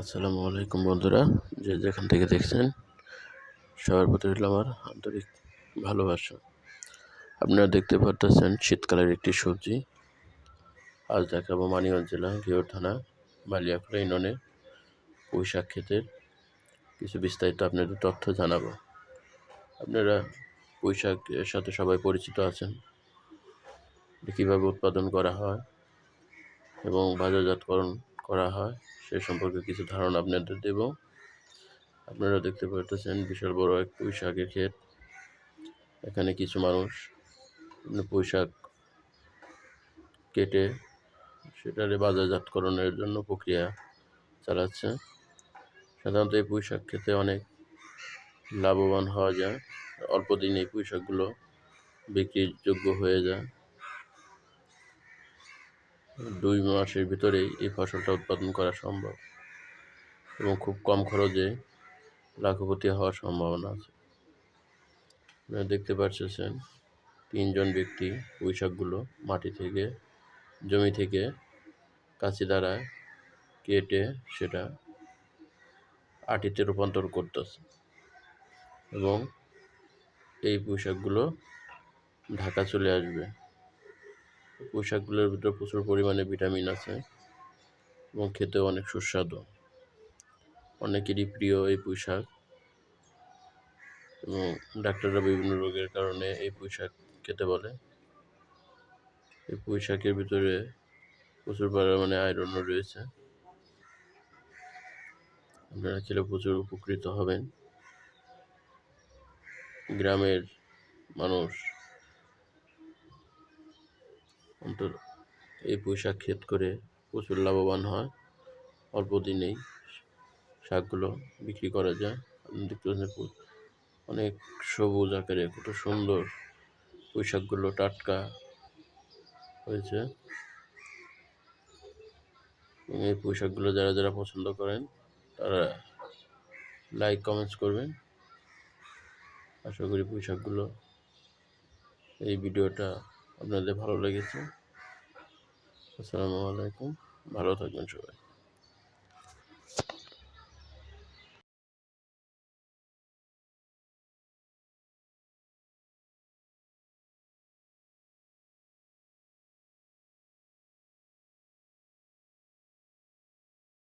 আসসালামু আলাইকুম বন্ধুরা, যে যেখান থেকে দেখছেন, সবার প্রতি আমার আন্তরিক ভালোবাসা। আপনারা দেখতে পারতেছেন শীতকালের একটি সবজি। আজ দেখাবো মানিগঞ্জ জেলা ঘিওর থানা বালিয়াখোলা ইউনিয়নে পুঁই শাক ক্ষেতের কিছু বিস্তারিত আপনাদের তথ্য জানাব। আপনারা পুঁই শাকের সাথে সবাই পরিচিত আছেন কীভাবে উৎপাদন করা হয় এবং বাজারজাতকরণ করা হয়। সে সম্পর্কে কিছু ধারণা আপনাদের দেব। আপনারা দেখতে পারতেছেন বিশাল বড় এক পুঁই শাকের ক্ষেত। এখানে কিছু মানুষ পুঁই শাক কেটে সেটারে বাজারজাতকরণের জন্য প্রক্রিয়া চালাচ্ছে। সাধারণত এই পুঁই শাক খেতে অনেক লাভবান হওয়া যায়। অল্প দিনে এই পুঁই শাকগুলো বিক্রির যোগ্য হয়ে যায়। দুই মাসের ভিতরেই এই ফসলটা উৎপাদন করা সম্ভব এবং খুব কম খরচে লাখপতি হওয়ার সম্ভাবনা আছে। আপনারা দেখতে পাচ্ছেন তিনজন ব্যক্তি পুঁই শাকগুলো মাটি থেকে, জমি থেকে কাঁচি দ্বারা কেটে সেটা আটিতে রূপান্তর করতেছে এবং এই পুঁই শাকগুলো ঢাকা চলে আসবে। পোশাকগুলোর ভিতরে প্রচুর পরিমাণে ভিটামিন আছে এবং খেতেও অনেক সুস্বাদু। অনেকেরই প্রিয় এই পোশাক এবং ডাক্তাররা বিভিন্ন রোগের কারণে এই পোশাক খেতে বলে। এই পোশাকের ভিতরে প্রচুর পরিমাণে আয়রনও রয়েছে। আপনারা খেলে প্রচুর উপকৃত হবেন। গ্রামের মানুষ অন্তর। এই পুঁইশাক ক্ষেত করে প্রচুর লাভবান হয়। অল্প দিনেই শাকগুলো বিক্রি করা যায়। দেখতে অনেক সবুজ আকারে কত সুন্দর পুঁই শাকগুলো টাটকা হয়েছে। এই পুঁই শাকগুলো যারা যারা পছন্দ করেন, তারা লাইক কমেন্টস করবেন। আশা করি পুঁই শাকগুলো এই ভিডিওটা আপনাদের ভালো লেগেছে। আসসালামু আলাইকুম। ভালো থাকবেন সবাই।